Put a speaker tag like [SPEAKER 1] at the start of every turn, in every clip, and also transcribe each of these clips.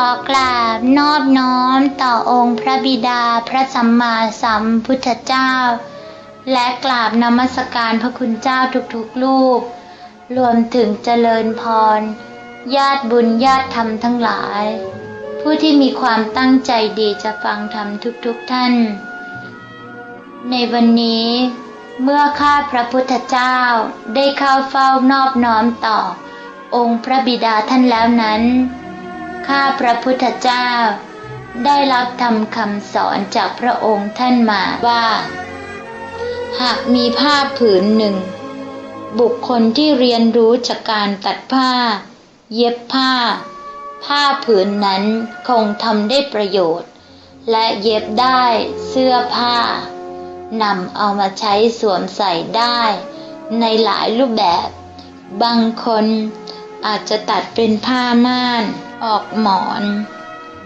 [SPEAKER 1] อกราบนอบน้อมต่อองค์พระบิดาพระสัมมาสัมพุทธเจ้า และกราบนมัสการพระคุณเจ้าทุกๆรูป รวมถึงเจริญพร ญาติบุญญาติธรรมทั้งหลาย ผู้ที่มีความตั้งใจดีจะฟังธรรมทุกๆท่าน ในวันนี้เมื่อข้าพระพุทธเจ้าได้เข้าเฝ้านอบน้อมต่อ องค์พระบิดาท่านแล้วนั้น ข้าพระพุทธเจ้า ได้รับทำคำสอนจากพระองค์ท่านมาว่า หากมีผ้าผืนหนึ่ง บุคคลที่เรียนรู้จากการตัดผ้า เย็บผ้า ผ้าผืนนั้นคงทำได้ประโยชน์ และเย็บได้เสื้อผ้านำเอามาใช้สวมใส่ได้ ในหลายรูปแบบ บางคนอาจจะตัดเป็นผ้าม่าน ออกหมอน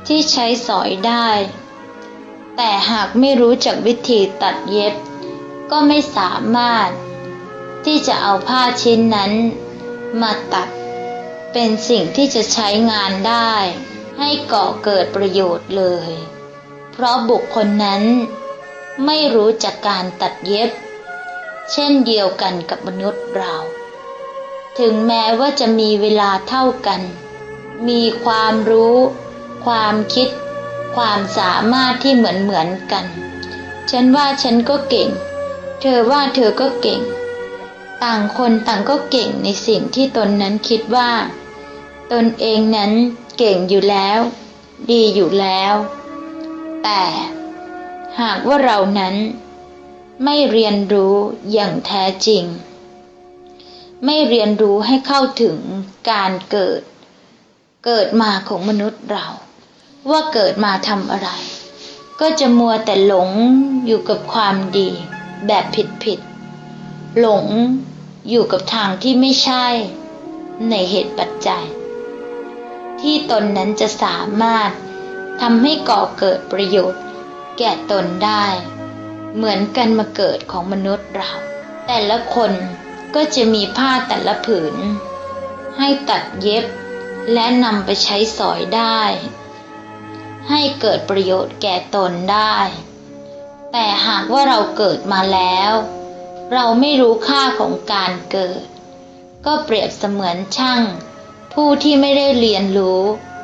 [SPEAKER 1] ที่ใช้สอยได้ แต่หากไม่รู้จักวิธีตัดเย็บ ก็ไม่สามารถ ที่จะเอาผ้าชิ้นนั้น มาตัด เป็นสิ่งที่จะใช้งานได้ ให้ก่อเกิดประโยชน์เลย เพราะบุคคลนั้น ไม่รู้จักการตัดเย็บ เช่นเดียวกันกับมนุษย์เรา ถึงแม้ว่าจะมีเวลาเท่ากัน มีความรู้ ความคิด ความสามารถที่เหมือนเหมือนกัน ฉันว่าฉันก็เก่ง เธอว่าเธอก็เก่ง ต่างคนต่างก็เก่งในสิ่งที่ตนนั้นคิดว่า ตนเองนั้นเก่งอยู่แล้ว ดีอยู่แล้ว แต่ หากว่าเรานั้น ไม่เรียนรู้อย่างแท้จริง ไม่เรียนรู้ให้เข้าถึงการเกิด เกิดมาของมนุษย์เรา ว่าเกิดมาทำอะไร ก็จะมัวแต่หลงอยู่กับความดี แบบผิดผิดๆหลงอยู่กับทางที่ไม่ใช่ในเหตุปัจจัย ที่ตนนั้นจะสามารถทำให้ก่อเกิดประโยชน์ แก่ตนได้ เหมือนกันมาเกิดของมนุษย์เรา แต่ละคนก็จะมีผ้าแต่ละผืน ให้ตัดเย็บ และนำไปใช้สอยได้ ให้เกิดประโยชน์แก่ตนได้ แต่หากว่าเราเกิดมาแล้ว เราไม่รู้ค่าของการเกิด ก็เปรียบเสมือนช่าง ผู้ที่ไม่ได้เรียนรู้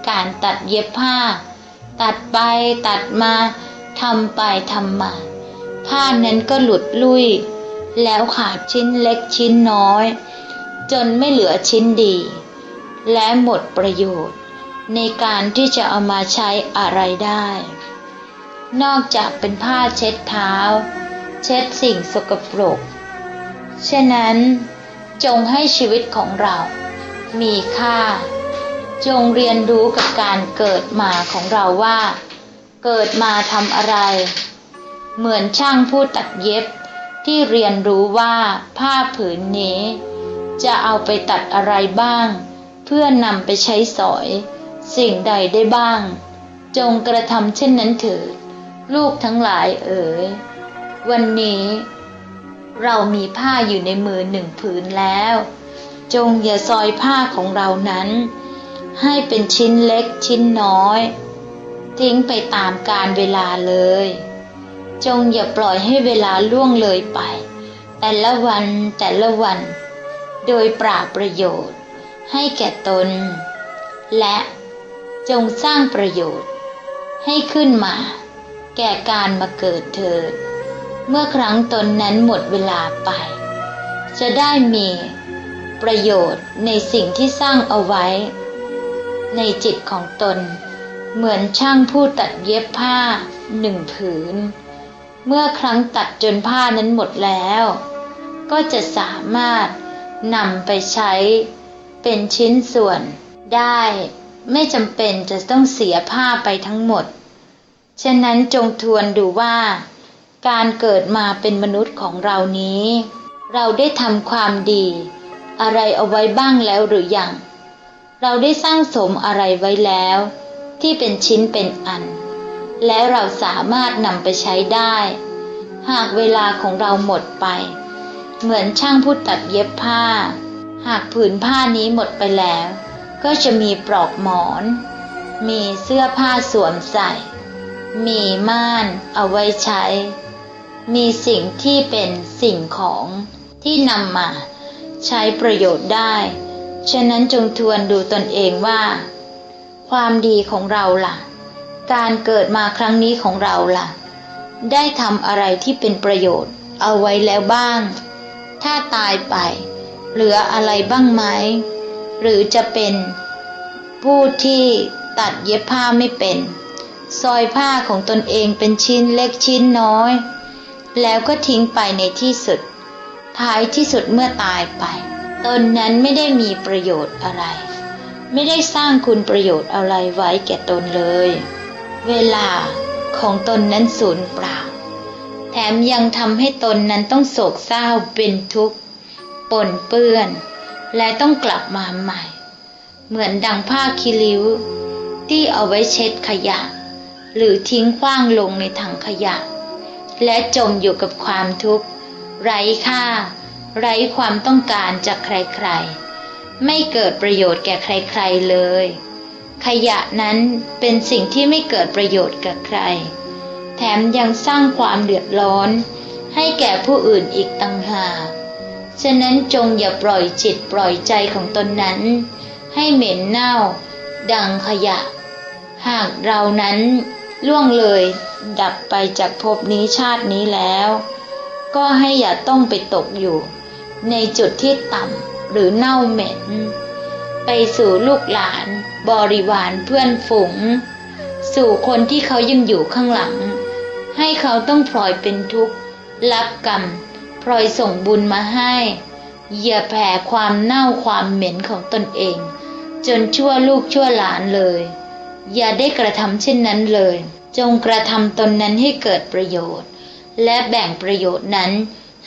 [SPEAKER 1] การตัดเย็บผ้า ตัดไปตัดมาทำไปทำมา ผ้านั้นก็หลุดลุ่ย แล้วขาดชิ้นเล็กชิ้นน้อย จนไม่เหลือชิ้นดี และหมดประโยชน์ ในการที่จะเอามาใช้อะไรได้ นอกจากเป็นผ้าเช็ดเท้า เช็ดสิ่งสกปรก ฉะนั้นจงให้ชีวิตของเรา มีค่า จงเรียนรู้กับการเกิดมาของเราว่า เกิดมาทำอะไร เหมือนช่างผู้ตัดเย็บที่เรียนรู้ว่าผ้าผืนนี้ จะเอาไปตัดอะไรบ้าง เพื่อนำไปใช้สอย สิ่งใดได้บ้าง จงกระทำเช่นนั้นเถิดลูกทั้งหลายเอ๋ย วันนี้ เรามีผ้าอยู่ในมือหนึ่งผืนแล้ว จงอย่าซอยผ้าของเรานั้น ให้เป็นชิ้นเล็กชิ้นน้อย ทิ้งไปตามกาลเวลาเลย จงอย่าปล่อยให้เวลาล่วงเลยไป แต่ละวันแต่ละวัน โดยปราบประโยชน์ ให้แก่ตน และจงสร้างประโยชน์ ให้ขึ้นมา แก่การมาเกิดเถิด เมื่อครั้งตนนั้นหมดเวลาไป จะได้มีประโยชน์ในสิ่งที่สร้างเอาไว้ ในจิตของตน เหมือนช่างผู้ตัดเย็บผ้าหนึ่งผืน เมื่อครั้งตัดจนผ้านั้นหมดแล้ว ก็จะสามารถนำไปใช้ เป็นชิ้นส่วนได้ ไม่จำเป็นจะต้องเสียผ้าไปทั้งหมด ฉะนั้นจงทวนดูว่า การเกิดมาเป็นมนุษย์ของเรานี้ เราได้ทำความดี อะไรเอาไว้บ้างแล้วหรือยัง เราได้สร้างสมอะไรไว้แล้ว ที่เป็นชิ้นเป็นอัน และเราสามารถนำไปใช้ได้ หากเวลาของเราหมดไป เหมือนช่างผู้ตัดเย็บผ้า หากผืนผ้านี้หมดไปแล้ว ก็จะมีปลอกหมอน มีเสื้อผ้าสวมใส่ มีม่านเอาไว้ใช้ มีสิ่งที่เป็นสิ่งของที่นำมาใช้ประโยชน์ได้ ฉะนั้นจงทวนดูตนเองว่า ความดีของเราล่ะ การเกิดมาครั้งนี้ของเราล่ะ ได้ทำอะไรที่เป็นประโยชน์เอาไว้แล้วบ้าง ถ้าตายไป เหลืออะไรบ้างไหม หรือจะเป็นผู้ที่ตัดเย็บผ้าไม่เป็น ซอยผ้าของตนเองเป็นชิ้นเล็กชิ้นน้อย แล้วก็ทิ้งไปในที่สุด ท้ายที่สุดเมื่อตายไป ตนนั้นไม่ได้มีประโยชน์อะไร ไม่ได้สร้างคุณประโยชน์อะไรไว้แก่ตนเลย เวลาของตนนั้นสูญเปล่า แถมยังทำให้ตนนั้นต้องโศกเศร้าเป็นทุกข์ ปนเปื้อน และต้องกลับมาใหม่ เหมือนดังผ้าคีริ้ว ที่เอาไว้เช็ดขยะ หรือทิ้งขว้างลงในถังขยะ และจมอยู่กับความทุกข์ ไร้ค่า ไร้ความต้องการจากใครๆ ไม่เกิดประโยชน์แก่ใครๆเลย ขยะนั้นเป็นสิ่งที่ไม่เกิดประโยชน์กับใคร แถมยังสร้างความเดือดร้อนให้แก่ผู้อื่นอีกต่างหาก ฉะนั้นจงอย่าปล่อยจิตปล่อยใจของตนนั้น ให้เหม็นเน่า ดังขยะ หากเรานั้นล่วงเลยดับไปจากภพนี้ชาตินี้แล้ว ก็ให้อย่าต้องไปตกอยู่ ในจุดที่ต่ำหรือเน่าเหม็น ไปสู่ลูกหลานบริวารเพื่อนฝูง สู่คนที่เขายังอยู่ข้างหลัง ให้เขาต้องพลอยเป็นทุกข์รับกรรม พลอยส่งบุญมาให้ อย่าแผ่ความเน่าความเหม็นของตนเอง จนชั่วลูกชั่วหลานเลย อย่าได้กระทำเช่นนั้นเลย จงกระทำตนนั้นให้เกิดประโยชน์ และแบ่งประโยชน์นั้น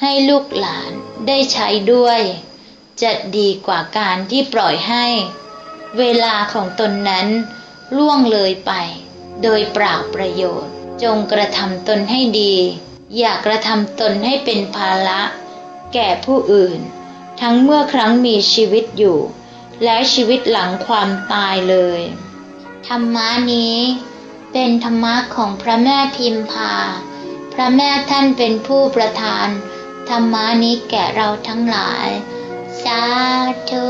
[SPEAKER 1] ให้ลูกหลานได้ใช้ด้วย จะดีกว่าการที่ปล่อยให้ เวลาของตนนั้นล่วงเลยไป โดยเปล่าประโยชน์ จงกระทำตนให้ดี อย่ากระทำตนให้เป็นภาระ แก่ผู้อื่น ทั้งเมื่อครั้งมีชีวิตอยู่ และชีวิตหลังความตายเลย ธรรมะนี้ เป็นธรรมะของพระแม่พิมพา พระแม่ท่านเป็นผู้ประทาน ธรรมะนี้แก่เราทั้งหลาย สาธุ